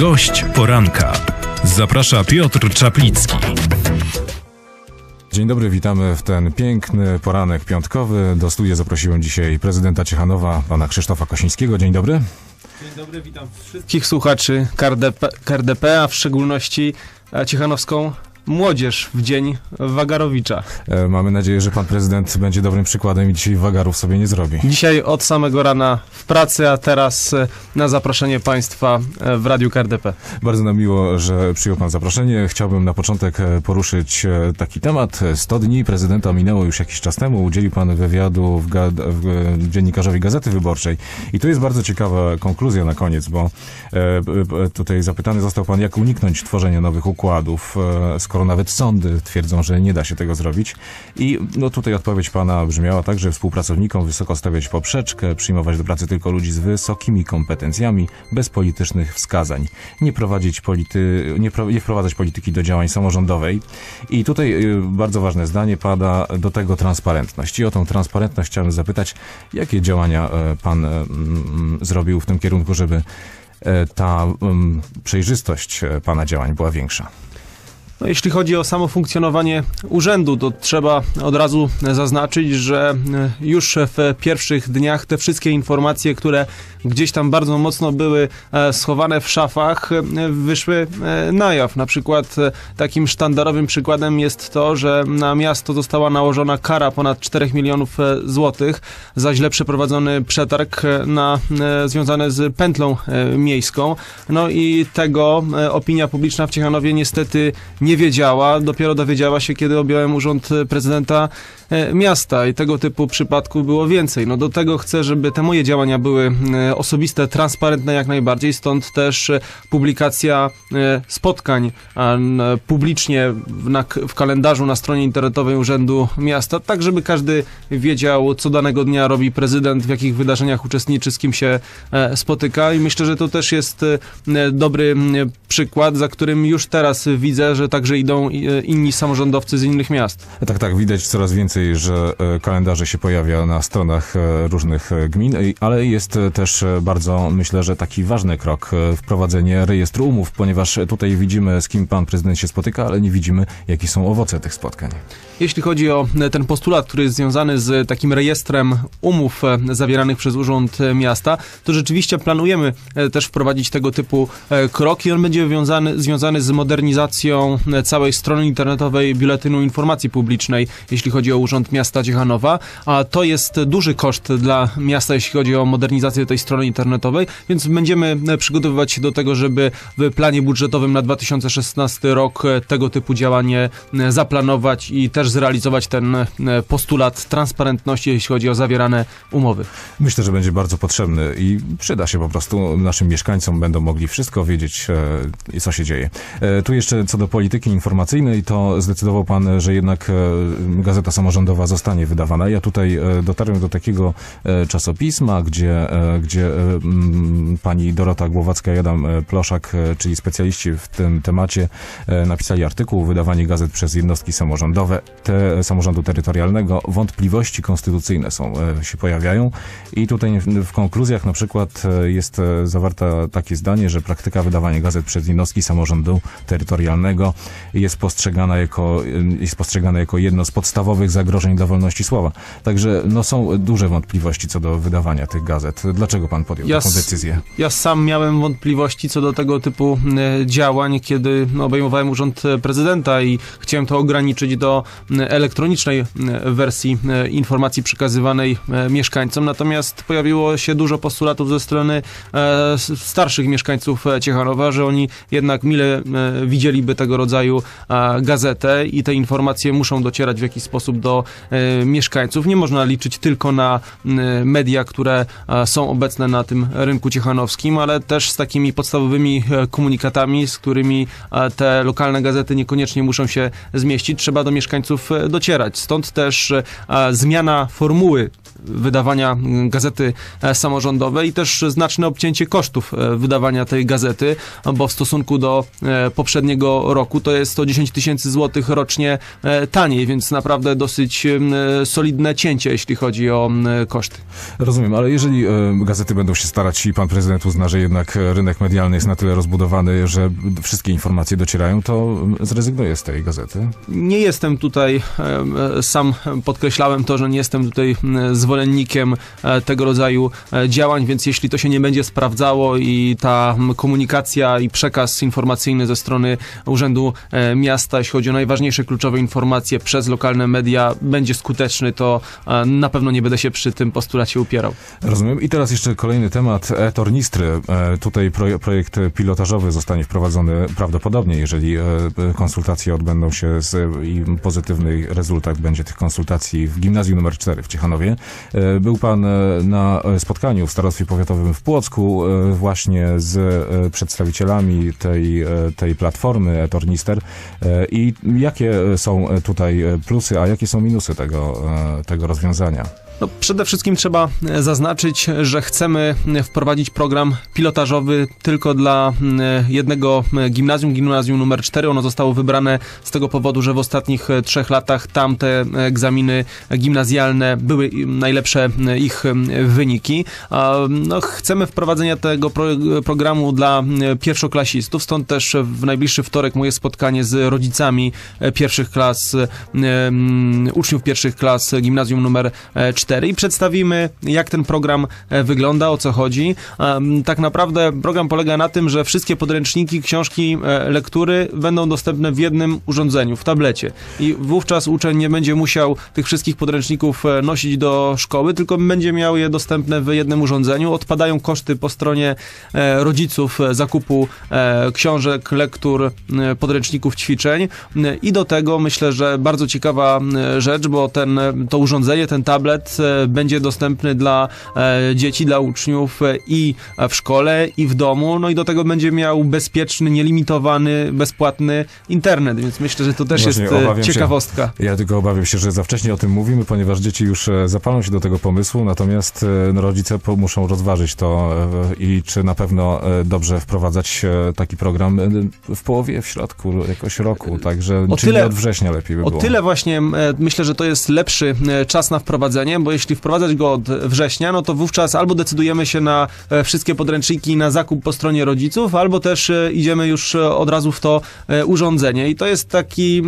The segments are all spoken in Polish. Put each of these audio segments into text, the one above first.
Gość poranka. Zaprasza Piotr Czaplicki. Dzień dobry, witamy w ten piękny poranek piątkowy. Do studia zaprosiłem dzisiaj prezydenta Ciechanowa, pana Krzysztofa Kosińskiego. Dzień dobry. Dzień dobry, witam wszystkich słuchaczy KRDP, KRDP a w szczególności e, ciechanowską młodzież w dzień Wagarowicza. E, mamy nadzieję, że pan prezydent będzie dobrym przykładem i dzisiaj wagarów sobie nie zrobi. Dzisiaj od samego rana w pracy, a teraz e, na zaproszenie Państwa e, w Radiu KRDP. Bardzo nam miło, że przyjął pan zaproszenie. Chciałbym na początek e, poruszyć taki temat. 100 dni prezydenta minęło już jakiś czas temu. Udzielił pan wywiadu w, ga- w dziennikarzowi Gazety Wyborczej. I tu jest bardzo ciekawa konkluzja na koniec, bo e, tutaj zapytany został pan, jak uniknąć tworzenia nowych układów, e, skoro nawet sądy twierdzą, że nie da się tego zrobić. I no tutaj odpowiedź pana brzmiała tak, że współpracownikom wysoko stawiać poprzeczkę, przyjmować do pracy tylko ludzi z wysokimi kompetencjami, bez politycznych wskazań, nie prowadzić polity, nie, pro, nie wprowadzać polityki do działań samorządowej. I tutaj y, bardzo ważne zdanie pada do tego transparentność. I o tą transparentność chciałem zapytać, jakie działania e, pan e, mm, zrobił w tym kierunku, żeby e, ta mm, przejrzystość pana działań była większa. No, jeśli chodzi o samo funkcjonowanie urzędu, to trzeba od razu zaznaczyć, że e, już w pierwszych dniach te wszystkie informacje, które gdzieś tam bardzo mocno były e, schowane w szafach, e, wyszły na jaw. Na przykład takim sztandarowym przykładem jest to, że na miasto została nałożona kara ponad 4 milionów złotych za źle przeprowadzony przetarg na, związany z pętlą miejską. No i tego opinia publiczna w Ciechanowie niestety nie wiedziała. Dopiero dowiedziała się, kiedy objąłem urząd e, prezydenta e, miasta i tego typu przypadków było więcej. No do tego chcę, żeby te moje działania były e, osobiste, transparentne jak najbardziej, stąd też publikacja spotkań publicznie w, kalendarzu na stronie internetowej Urzędu Miasta, tak żeby każdy wiedział, co danego dnia robi prezydent, w jakich wydarzeniach uczestniczy, z kim się spotyka i myślę, że to też jest dobry przykład, za którym już teraz widzę, że także idą e, inni samorządowcy z innych miast. Tak, tak, widać coraz więcej, że e, kalendarze się pojawia na stronach e, różnych gmin, ale jest też bardzo, myślę, że taki ważny krok, wprowadzenie rejestru umów, ponieważ tutaj widzimy, z kim pan prezydent się spotyka, ale nie widzimy, jakie są owoce tych spotkań. Jeśli chodzi o ten postulat, który jest związany z takim rejestrem umów zawieranych przez Urząd Miasta, to rzeczywiście planujemy też wprowadzić tego typu krok i on będzie wiązany, związany z modernizacją całej strony internetowej Biuletynu Informacji Publicznej, jeśli chodzi o Urząd Miasta Ciechanowa, a to jest duży koszt dla miasta, jeśli chodzi o modernizację tej strony internetowej, więc będziemy e, przygotowywać się do tego, żeby w planie budżetowym na 2016 rok e, tego typu działanie e, zaplanować i też zrealizować ten postulat transparentności, jeśli chodzi o zawierane umowy. Myślę, że będzie bardzo potrzebny i przyda się po prostu naszym mieszkańcom, będą mogli wszystko wiedzieć, co się dzieje. Tu jeszcze co do polityki informacyjnej, to zdecydował pan, że jednak e, Gazeta Samorządowa zostanie wydawana. Ja tutaj e, dotarłem do takiego e, czasopisma, gdzie, gdzie mm, pani Dorota Głowacka i Adam e, Ploszak, czyli specjaliści w tym temacie, napisali artykuł Wydawanie gazet przez jednostki samorządowe, te samorządu terytorialnego. Wątpliwości konstytucyjne są, się pojawiają i tutaj w, konkluzjach na przykład jest e, zawarta takie zdanie, że praktyka wydawania gazet przez jednostki samorządu terytorialnego jest postrzegana jako, e, jest postrzegana jako jedno z podstawowych zagrożeń dla wolności słowa. Także no, są duże wątpliwości co do wydawania tych gazet. Dlaczego pan podjął Ja taką decyzję? Ja sam miałem wątpliwości co do tego typu e, działań, kiedy no, obejmowałem urząd e, prezydenta i chciałem to ograniczyć do m, elektronicznej wersji e, informacji przekazywanej e, mieszkańcom. Natomiast pojawiło się dużo postulatów ze strony e, starszych mieszkańców e, Ciechanowa, że oni jednak mile e, widzieliby tego rodzaju e, gazetę i te informacje muszą docierać w jakiś sposób do e, mieszkańców. Nie można liczyć tylko na m, media, które e, są obecne na tym rynku ciechanowskim, ale też z takimi podstawowymi e, komunikatami, z którymi e, te lokalne gazety niekoniecznie muszą się zmieścić. Trzeba do mieszkańców e, docierać. Stąd też e, zmiana formuły wydawania mm, gazety e, samorządowej i też znaczne obcięcie kosztów e, wydawania tej gazety, bo w stosunku do e, poprzedniego roku to jest 110 tysięcy złotych rocznie taniej, więc naprawdę dosyć e, solidne cięcie, jeśli chodzi o em, koszty. Rozumiem, ale jeżeli gazety będą się starać i pan prezydent uzna, że jednak rynek medialny jest na tyle rozbudowany, że wszystkie informacje docierają, to zrezygnuje z tej gazety? Nie jestem tutaj, sam podkreślałem to, że nie jestem tutaj m, zwolennikiem e, tego rodzaju e, działań, więc jeśli to się nie będzie sprawdzało i ta komunikacja i przekaz informacyjny ze strony Urzędu e, Miasta, jeśli chodzi o najważniejsze kluczowe informacje przez lokalne media, będzie skuteczny, to na pewno nie będę się przy tym postulacie upierał. Rozumiem. I teraz jeszcze kolejny temat. E-tornistry. Tutaj proje- projekt pilotażowy zostanie wprowadzony prawdopodobnie, jeżeli konsultacje odbędą się z, i pozytywny rezultat będzie tych konsultacji w gimnazjum numer 4 w Ciechanowie. E, Był pan e, na e, spotkaniu w Starostwie Powiatowym w Płocku właśnie z przedstawicielami tej, tej platformy e-tornister E, i jakie są tutaj plusy, a jakie są minusy tego, tego rozwiązania? No, przede wszystkim trzeba e, zaznaczyć, że chcemy e, wprowadzić program pilotażowy tylko dla e, jednego gimnazjum, gimnazjum numer 4. Ono zostało wybrane z tego powodu, że w ostatnich trzech latach tam te e, egzaminy gimnazjalne były najlepsze ich wyniki. No, chcemy wprowadzenia tego pro, programu dla pierwszoklasistów, stąd też w najbliższy wtorek moje spotkanie z rodzicami pierwszych klas, uczniów pierwszych klas gimnazjum numer e, 4 i przedstawimy, jak ten program e, wygląda, o co chodzi. Tak naprawdę program polega na tym, że wszystkie podręczniki, książki, e, lektury będą dostępne w jednym urządzeniu, w tablecie. I wówczas uczeń nie będzie musiał tych wszystkich podręczników e, nosić do szkoły, tylko będzie miał je dostępne w jednym urządzeniu. Odpadają koszty po stronie rodziców zakupu książek, lektur, podręczników, ćwiczeń. I do tego myślę, że bardzo ciekawa rzecz, bo ten, to urządzenie, ten tablet e, będzie dostępny dla e, dzieci, dla uczniów e, i w szkole, i w domu. No i do tego będzie miał bezpieczny, nielimitowany, bezpłatny internet, więc myślę, że to też Właśnie, jest obawiam się- ciekawostka. Ja tylko obawiam się, że za wcześnie o tym mówimy, ponieważ dzieci już zapalą się do tego pomysłu, natomiast no, rodzice muszą rozważyć to i czy na pewno dobrze wprowadzać taki program w połowie, w środku jakoś roku, także O czy tyle- od września lepiej by O było. tyle właśnie myślę, że to jest lepszy czas na wprowadzenie, bo jeśli wprowadzać go od września, no to wówczas albo decydujemy się na e, wszystkie podręczniki na zakup po stronie rodziców, albo też e, idziemy już e, od razu w to urządzenie. I to jest taki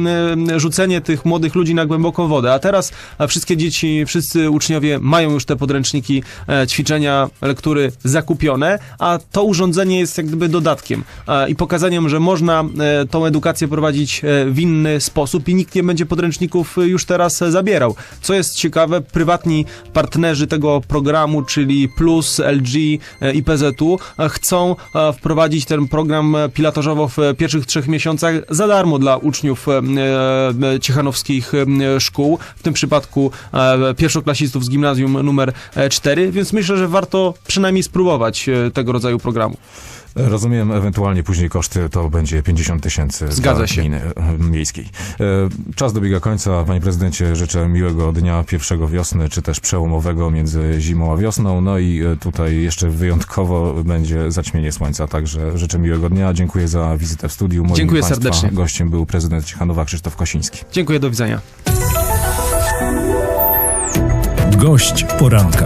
rzucenie tych młodych ludzi na głęboką wodę. A teraz wszystkie dzieci, wszyscy uczniowie mają już te podręczniki, ćwiczenia, lektury zakupione, a to urządzenie jest jak gdyby dodatkiem i pokazaniem, że można tą edukację prowadzić w inny sposób i nikt nie będzie podręczników już teraz zabierał. Co jest ciekawe, prywatni partnerzy tego programu, czyli Plus, LG e, i PZU, e, chcą e, wprowadzić ten program pilotażowo w pierwszych trzech miesiącach za darmo dla uczniów ciechanowskich szkół, w tym przypadku pierwszoklasistów z gimnazjum numer 4, więc myślę, że warto przynajmniej spróbować tego rodzaju programu. Rozumiem, ewentualnie później koszty to będzie 50 tysięcy Zgadza się. gminy e, miejskiej. E, Czas dobiega końca. Panie prezydencie, życzę miłego dnia pierwszego wiosny, czy też przełomowego między zimą a wiosną. No i e, tutaj jeszcze wyjątkowo będzie zaćmienie słońca, także życzę miłego dnia. Dziękuję za wizytę w studiu. Moim Dziękuję państwa serdecznie. Gościem był prezydent Ciechanowa Krzysztof Kosiński. Dziękuję, do widzenia. Gość poranka.